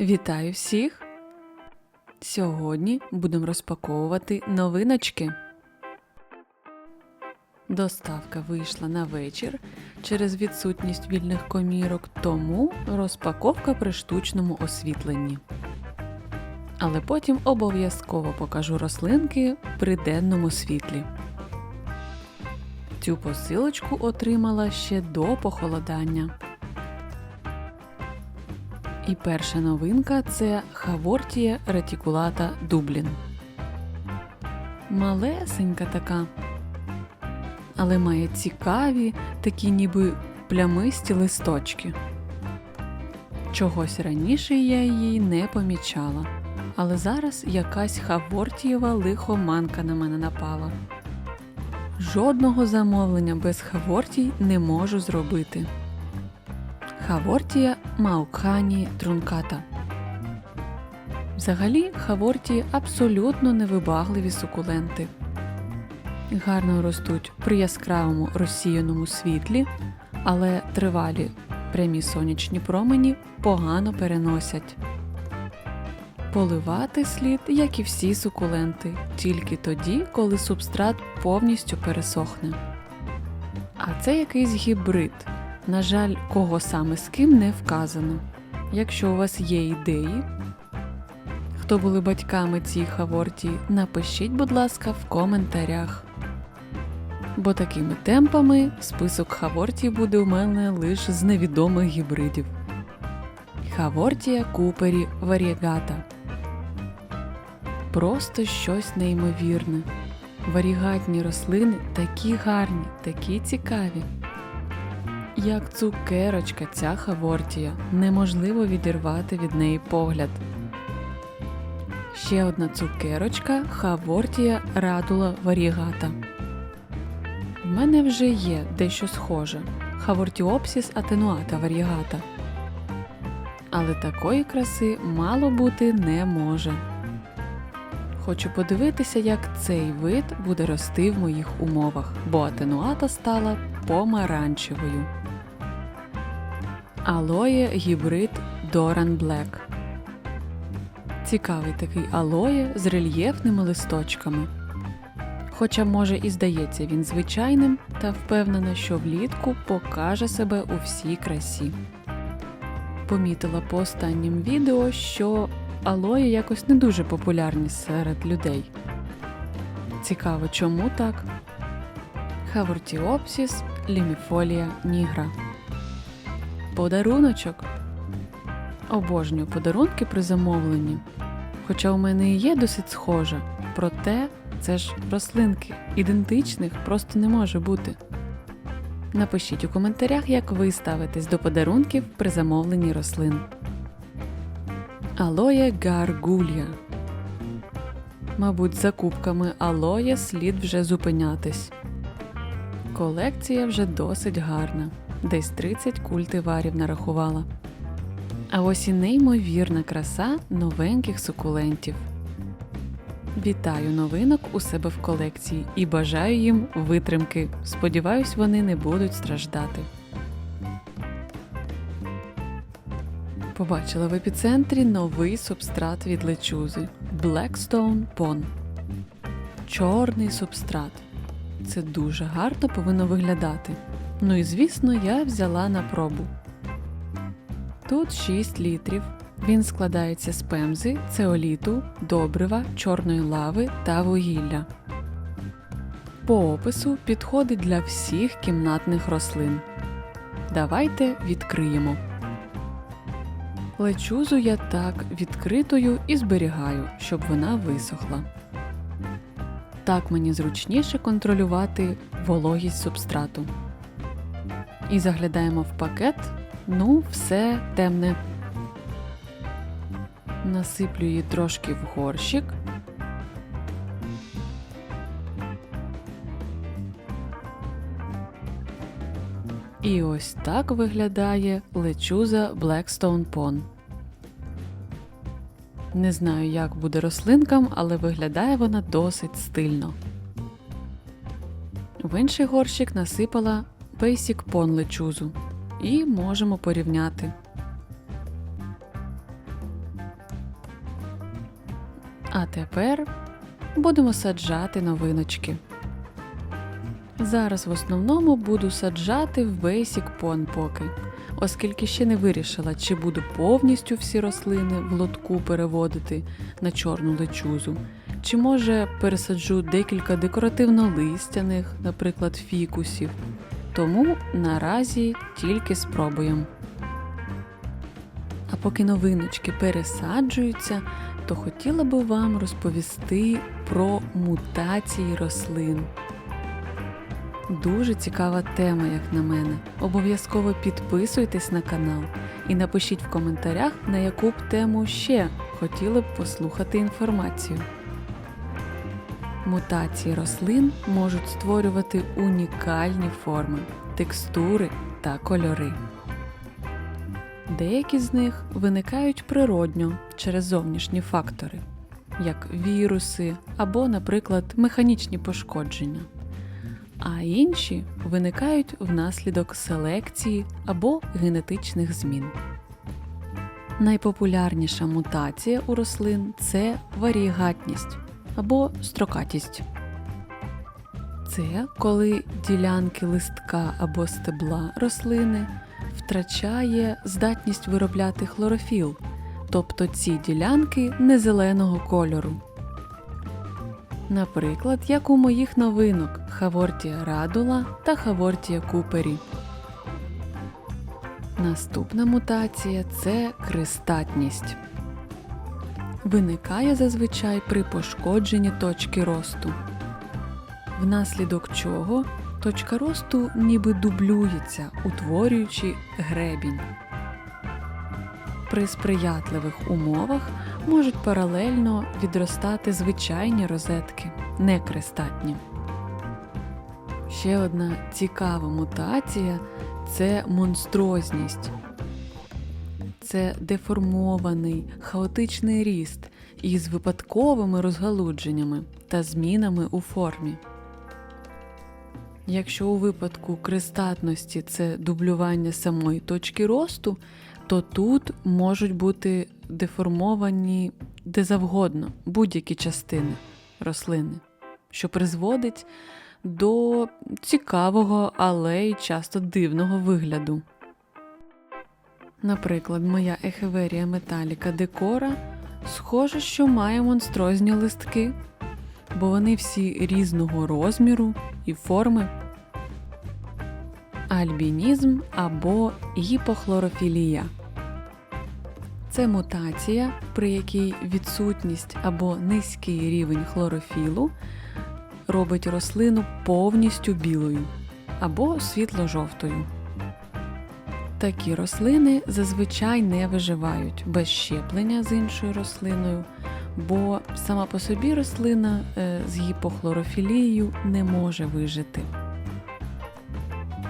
Вітаю всіх! Сьогодні будемо розпаковувати новиночки. Доставка вийшла на вечір через відсутність вільних комірок, тому розпаковка при штучному освітленні. Але потім обов'язково покажу рослинки при денному світлі. Цю посилочку отримала ще до похолодання. І перша новинка це Хавортія ретикулата Дублін. Малесенька така, але має цікаві, такі ніби плямисті листочки. Чогось раніше я її не помічала, але зараз якась Хавортієва лихоманка на мене напала. Жодного замовлення без Хавортій не можу зробити. Хавортія Маукхані трунката. Взагалі, хавортії абсолютно невибагливі сукуленти. Гарно ростуть при яскравому розсіяному світлі, але тривалі прямі сонячні промені погано переносять. Поливати слід, як і всі сукуленти, тільки тоді, коли субстрат повністю пересохне. А це якийсь гібрид. На жаль, кого саме з ким не вказано. Якщо у вас є ідеї, хто були батьками цій хаворті, напишіть, будь ласка, в коментарях. Бо такими темпами список хаворті буде у мене лише з невідомих гібридів. Хавортія Купері Варігата. Просто щось неймовірне. Варігатні рослини такі гарні, такі цікаві. Як цукерочка ця хавортія, неможливо відірвати від неї погляд. Ще одна цукерочка хавортія радула варігата. В мене вже є дещо схоже хавортіопсіс атенуата варігата. Але такої краси мало бути не може. Хочу подивитися, як цей вид буде рости в моїх умовах, бо атенуата стала помаранчевою. Алоє гібрид Doran Black. Цікавий такий алоє з рельєфними листочками. Хоча, може, і здається він звичайним, та впевнена, що влітку покаже себе у всій красі. Помітила по останнім відео, що алої якось не дуже популярні серед людей. Цікаво, чому так? Хавортіопсіс ліміфолія нігра. Подаруночок. Обожнюю подарунки при замовленні. Хоча у мене і є досить схоже, проте це ж рослинки, ідентичних просто не може бути. Напишіть у коментарях, як ви ставитесь до подарунків при замовленні рослин. Алоє гаргулья. Мабуть, за кубками алоє слід вже зупинятись. Колекція вже досить гарна. Десь 30 культиварів нарахувала. А ось і неймовірна краса новеньких сукулентів. Вітаю новинок у себе в колекції і бажаю їм витримки. Сподіваюсь, вони не будуть страждати. Побачила в епіцентрі новий субстрат від лечузи Blackstone Pon. Чорний субстрат. Це дуже гарно повинно виглядати. Ну і звісно, я взяла на пробу. Тут 6 літрів. Він складається з пемзи, цеоліту, добрива, чорної лави та вугілля. По опису підходить для всіх кімнатних рослин. Давайте відкриємо. Лечузу я так відкритою і зберігаю, щоб вона висохла. Так мені зручніше контролювати вологість субстрату. І заглядаємо в пакет. Ну, все темне. Насиплю її трошки в горщик. І ось так виглядає лечуза Blackstone Pond. Не знаю, як буде рослинкам, але виглядає вона досить стильно. В інший горщик насипала Basic Pon лечузу. І можемо порівняти. А тепер будемо саджати новиночки. Зараз в основному буду саджати в Basic Pond поки, оскільки ще не вирішила, чи буду повністю всі рослини в лотку переводити на чорну лечузу, чи може пересаджу декілька декоративно-листяних, наприклад, фікусів. Тому наразі тільки спробуємо. А поки новиночки пересаджуються, то хотіла би вам розповісти про мутації рослин. Дуже цікава тема, як на мене. Обов'язково підписуйтесь на канал і напишіть в коментарях, на яку б тему ще хотіли б послухати інформацію. Мутації рослин можуть створювати унікальні форми, текстури та кольори. Деякі з них виникають природньо через зовнішні фактори, як віруси або, наприклад, механічні пошкодження, а інші виникають внаслідок селекції або генетичних змін. Найпопулярніша мутація у рослин це варігатність або строкатість. Це коли ділянки листка або стебла рослини втрачає здатність виробляти хлорофіл, тобто ці ділянки не зеленого кольору. Наприклад, як у моїх новинок Хавортія радула та Хавортія купері. Наступна мутація це кристатність. Виникає зазвичай при пошкодженні точки росту, внаслідок чого точка росту ніби дублюється, утворюючи гребінь. При сприятливих умовах можуть паралельно відростати звичайні розетки, не кристатні. Ще одна цікава мутація це монстрозність. Це деформований хаотичний ріст із випадковими розгалудженнями та змінами у формі. Якщо у випадку кристатності це дублювання самої точки росту, то тут можуть бути деформовані де завгодно будь-які частини рослини, що призводить до цікавого, але й часто дивного вигляду. Наприклад, моя ехеверія металіка декора схоже, що має монстрозні листки, бо вони всі різного розміру і форми. Альбінізм або гіпохлорофілія це мутація, при якій відсутність або низький рівень хлорофілу робить рослину повністю білою або світло-жовтою. Такі рослини зазвичай не виживають без щеплення з іншою рослиною, бо сама по собі рослина е, з гіпохлорофілією не може вижити.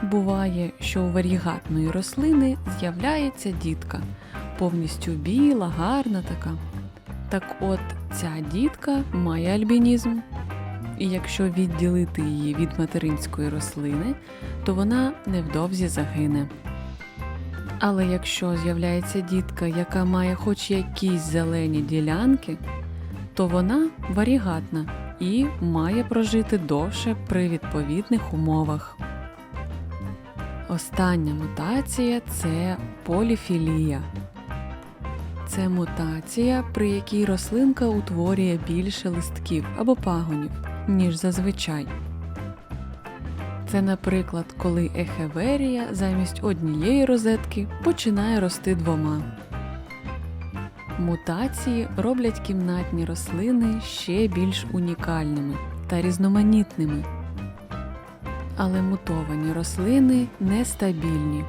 Буває, що у варігатної рослини з'являється дітка, повністю біла, гарна така. Так от ця дітка має альбінізм, і якщо відділити її від материнської рослини, то вона невдовзі загине. Але якщо з'являється дітка, яка має хоч якісь зелені ділянки, то вона варігатна і має прожити довше при відповідних умовах. Остання мутація це поліфілія. Це мутація, при якій рослинка утворює більше листків або пагонів, ніж зазвичай. Це, наприклад, коли ехеверія замість однієї розетки починає рости двома. Мутації роблять кімнатні рослини ще більш унікальними та різноманітними. Але мутовані рослини нестабільні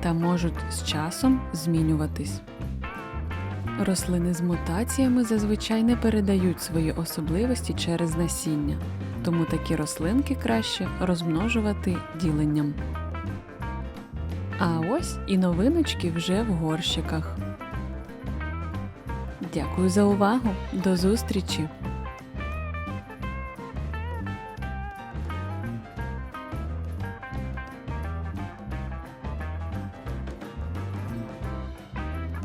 та можуть з часом змінюватись. Рослини з мутаціями зазвичай не передають свої особливості через насіння, тому такі рослинки краще розмножувати діленням. А ось і новиночки вже в горщиках. Дякую за увагу! До зустрічі!